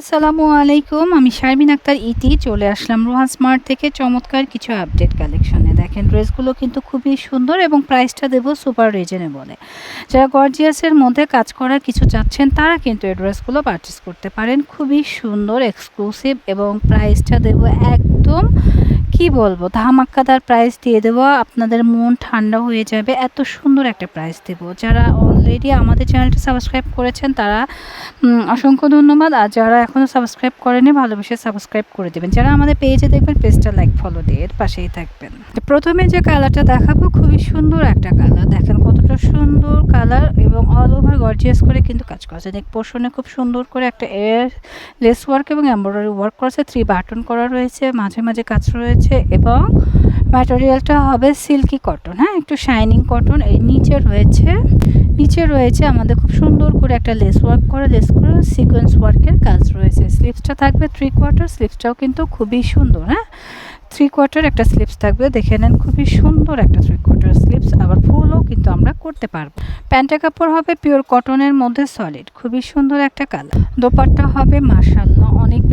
আসসালামু আলাইকুম, আমি শারমিন আক্তার, ইতি। চলে আসলাম রোহান স্মার্ট থেকে চমৎকার কিছু আপডেট কালেকশনে। দেখেন, ড্রেসগুলো কিন্তু খুবই সুন্দর এবং প্রাইসটা দেবো সুপার রিজনেবলে। যারা গর্জিয়াসের মধ্যে কাজ করার কিছু চাচ্ছেন, তারা কিন্তু এই ড্রেসগুলো পারচেস করতে পারেন। খুবই সুন্দর, এক্সক্লুসিভ এবং প্রাইসটা দেব একদম কি বলব? ধামাক্কাদার প্রাইস দিয়ে দেবো, আপনাদের মন ঠান্ডা হয়ে যাবে। এত সুন্দর একটা প্রাইস দেবো। যারা অলরেডি আমাদের চ্যানেলটা সাবস্ক্রাইব করেছেন, তারা অসংখ্য ধন্যবাদ। আর যারা এখনও সাবস্ক্রাইব করেনি ভালোবেসে সাবস্ক্রাইব করে দেবেন। যারা আমাদের পেজে দেখবেন পেজটা লাইক ফলো দিয়ে এর পাশেই থাকবেন। প্রথমে যে কালারটা দেখাবো, খুবই সুন্দর একটা কালার দেখেন কতটা সুন্দর কালার এবং অল ওভার গর্জিয়াস করে কিন্তু কাজ করেছে। নেক পোর্শনে খুব সুন্দর করে একটা এর লেস ওয়ার্ক এবং এমব্রয়ডারি ওয়ার্ক করেছে। থ্রি বাটন করা রয়েছে, মাঝে মাঝে কাজ রয়েছে। এবং ম্যাটেরিয়ালটা হবে সিল্কি কটন হ্যাঁ? একটু শাইনিং কটন এই নিচে রয়েছে। নিচে রয়েছে আমাদের খুব সুন্দর করে একটা লেস ওয়ার্ক করে লেস করে সিকোয়েন্স ওয়ার্কের কাজ রয়েছে। স্লিপসটা থাকবে থ্রি কোয়ার্টার স্লিপসটাও কিন্তু খুবই সুন্দর হ্যাঁ? থ্রি কোয়ার্টার একটা স্লিপস থাকবে, দেখে নেন, খুবই সুন্দর একটা থ্রি কোয়ার্টার স্লিপস আবার ফুলও কিন্তু আমরা করতে পারব। প্যান্টের কাপড় হবে পিওর কটনের মধ্যে সলিড খুবই সুন্দর একটা কালার দোপাট্টা হবে অনেক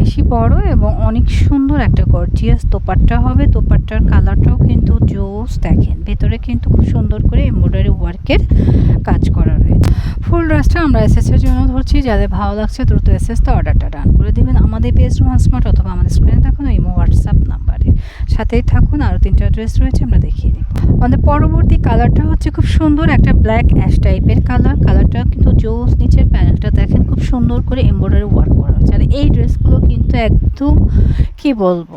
বেশি বড় এবং অনেক সুন্দর একটা গর্জিয়াস দোপাট্টা হবে। দোপাট্টার কালারটাও কিন্তু জোস দেখেন। ভেতরে কিন্তু খুব সুন্দর করে এমব্রয়ডারি ওয়ার্কের কাজ করা রয়েছে। ফুল ড্রেসটা আমরা এসএসের জন্য ধরছি। যাদের ভালো লাগছে দ্রুত এসএসতে অর্ডারটা ডান করে দেবেন। আমাদের পেজ রোহান স্মার্ট অথবা আমাদের স্ক্রিনে দেখুন ইমো হোয়াটসঅ্যাপ নাম্বারে সাথেই থাকুন, আরও তিনটা ড্রেস রয়েছে, আমরা দেখিয়ে দিই আমাদের পরবর্তী কালারটা হচ্ছে খুব সুন্দর একটা ব্ল্যাক অ্যাশ টাইপের কালার কালারটা কিন্তু জোস। নিচের প্যানেলটা দেখেন, খুব সুন্দর করে এমব্রয়ডারি ওয়ার্ক আর এই ড্রেসগুলো কিন্তু একদম, কি বলব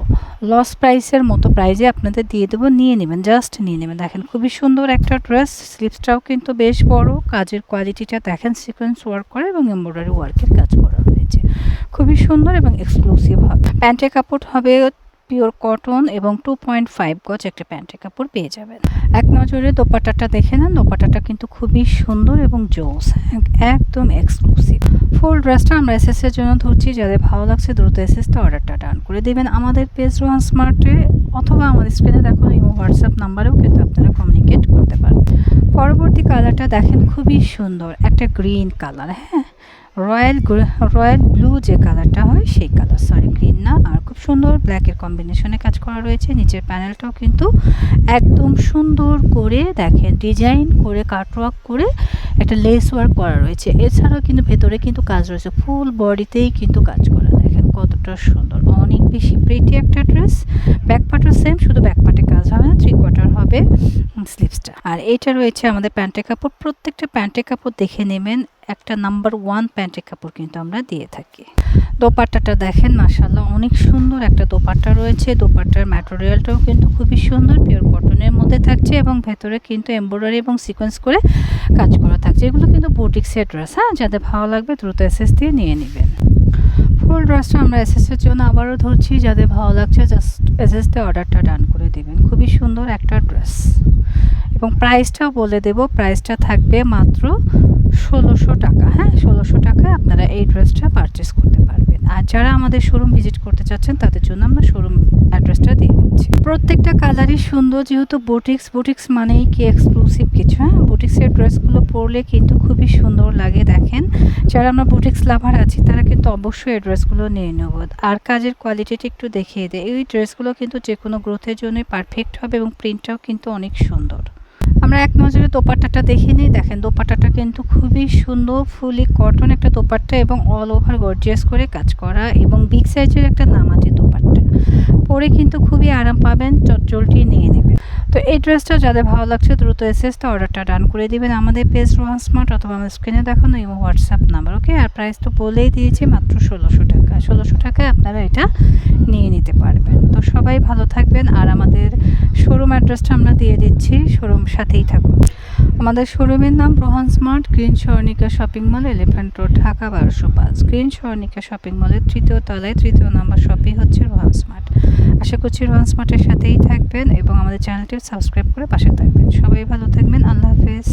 লস প্রাইসের মতো প্রাইজে আপনাদের দিয়ে দেবো, নিয়ে নেবেন জাস্ট নিয়ে নেবেন। দেখেন, খুবই সুন্দর একটা ড্রেস স্লিপসটাও কিন্তু বেশ বড়, কাজের কোয়ালিটিটা দেখেন সিকোয়েন্স ওয়ার্ক করা এবং এমব্রয়ডারি ওয়ার্কের কাজ করা রয়েছে খুবই সুন্দর এবং এক্সক্লুসিভ হবে। প্যান্টের কাপড় হবে পিওর কটন এবং টু পয়েন্ট ফাইভ গজ একটা প্যান্টের কাপড় পেয়ে যাবেন। এক নজরে দোপাটাটা দেখে নেন দোপাটাটা কিন্তু খুবই সুন্দর এবং জোস একদম এক্সক্লুসিভ ফুল ড্রেসটা আমরা এসএস এর জন্য ধরছি, যাদের ভালো লাগছে দ্রুত এসএসটা অর্ডারটা ডান করে দেবেন। আমাদের পেজ রোহান স্মার্টে অথবা আমাদের স্ক্রিনে দেখুন, ইমো হোয়াটসঅ্যাপ নাম্বারেও কিন্তু আপনারা কমিউনিকেট করতে পারবেন পরবর্তী কালারটা দেখেন খুবই সুন্দর, একটা গ্রিন কালার হ্যাঁ? রয়্যাল রয়্যাল ব্লু যে কালারটা হয় সেই কালার, সরি গ্রিন না, আর খুব সুন্দর ব্ল্যাকের কম্বিনেশনে কাজ করা রয়েছে। নিচের প্যানেলটাও কিন্তু একদম সুন্দর করে দেখেন ডিজাইন করে কাটওয়ার্ক করে একটা লেস ওয়ার্ক করা রয়েছে। এছাড়াও কিন্তু ভেতরে কিন্তু কাজ রয়েছে। ফুল বডিতেই কিন্তু কাজ করা। দেখেন কতটা সুন্দর। অনেক বেশি প্রিটি একটা ড্রেস ব্যাক পার্টও সেম শুধু ব্যাক পার্টে কাজ হবে না থ্রি কোয়ার্টার হবে স্লিপসটা আর এটা রয়েছে আমাদের প্যান্টের কাপড়। প্রত্যেকটা প্যান্টের কাপড় দেখে নেবেন। একটা নাম্বার ওয়ান প্যান্টের কাপড় কিন্তু আমরা দিয়ে থাকি। দোপাট্টাটা দেখেন মাসাল্লাহ অনেক সুন্দর একটা দোপাট্টা রয়েছে। দোপাট্টার ম্যাটেরিয়ালটাও কিন্তু খুবই সুন্দর পিওর কটনের মধ্যে থাকছে এবং ভেতরে কিন্তু এমব্রয়ডারি এবং সিকোয়েন্স করে কাজ করা থাকছে। এগুলো কিন্তু বুটিক্সের ড্রেস হ্যাঁ? যাদের ভালো লাগবে দ্রুত এসএস দিয়ে নিয়ে নেবেন। ফুল ড্রেসটা আমরা এসএসের জন্য আবারও ধরছি। যাদের ভালো লাগছে জাস্ট এসএস দিয়ে অর্ডারটা ডান করে দেবেন। খুবই সুন্দর একটা ড্রেস এবং প্রাইসটাও বলে দেব প্রাইসটা থাকবে মাত্র ষোলোশো টাকা হ্যাঁ? ষোলোশো টাকায় আপনারা এই ড্রেসটা পারচেস করতে পারবেন। আর যারা আমাদের শোরুম ভিজিট করতে চাচ্ছেন, তাদের জন্য আমরা শোরুম অ্যাড্রেসটা দিয়ে দিচ্ছি। প্রত্যেকটা কালারই সুন্দর, যেহেতু বুটিক্স বুটিক্স মানেই কি এক্সক্লুসিভ কিছু হ্যাঁ? বুটিক্সের ড্রেসগুলো পরলে কিন্তু খুবই সুন্দর লাগে, দেখেন। যারা আমরা বুটিক্স লাভার আছি, তারা কিন্তু অবশ্যই এই ড্রেসগুলো নিয়ে নেব। আর কাজের কোয়ালিটিটা একটু দেখিয়ে দেয় এই ড্রেসগুলো কিন্তু যে কোনো গ্রোথের জন্যই পারফেক্ট হবে এবং প্রিন্টটাও কিন্তু অনেক সুন্দর। আমরা এক নজরে দোপাট্টাটা দেখে নিই। দেখেন, দোপাট্টাটা কিন্তু খুবই সুন্দর, ফুলি কটন একটা দোপাট্টা এবং অল ওভার গর্জিয়াস করে কাজ করা এবং বিগ সাইজের একটা নামাজি দোপাট্টা। পরে কিন্তু খুবই আরাম পাবেন চটচলটি নিয়ে নেবেন। তো এই ড্রেসটা যাদের ভালো লাগছে দ্রুত এসএস তো অর্ডারটা ডান করে দিবেন আমাদের পেজ রোহান স্মার্ট অথবা আমার স্ক্রিনে দেখানো এবং হোয়াটসঅ্যাপ নাম্বার ওকে আর প্রাইস তো বলেই দিয়েছি মাত্র ষোলোশো টাকা। ষোলোশো টাকায় আপনারা এটা নিয়ে নিতে সবাই ভালো থাকবেন আর আমাদের শোরুম অ্যাড্রেসটা আমরা দিয়ে দিচ্ছি শোরুম সাথেই থাকুন। আমাদের শোরুমের নাম Rohan smart, green Swarnika shopping mall, elephant road, Dhaka বারোশো পাঁচ। গ্রিন স্বর্ণিকা শপিং মলের তৃতীয় তলায় তৃতীয় নাম্বার শপই হচ্ছে রোহান স্মার্ট। আশা করছি রোহান স্মার্টের সাথেই থাকবেন এবং আমাদের চ্যানেলটি সাবস্ক্রাইব করে পাশে থাকবেন। সবাই ভালো থাকবেন, আল্লাহ হাফেজ।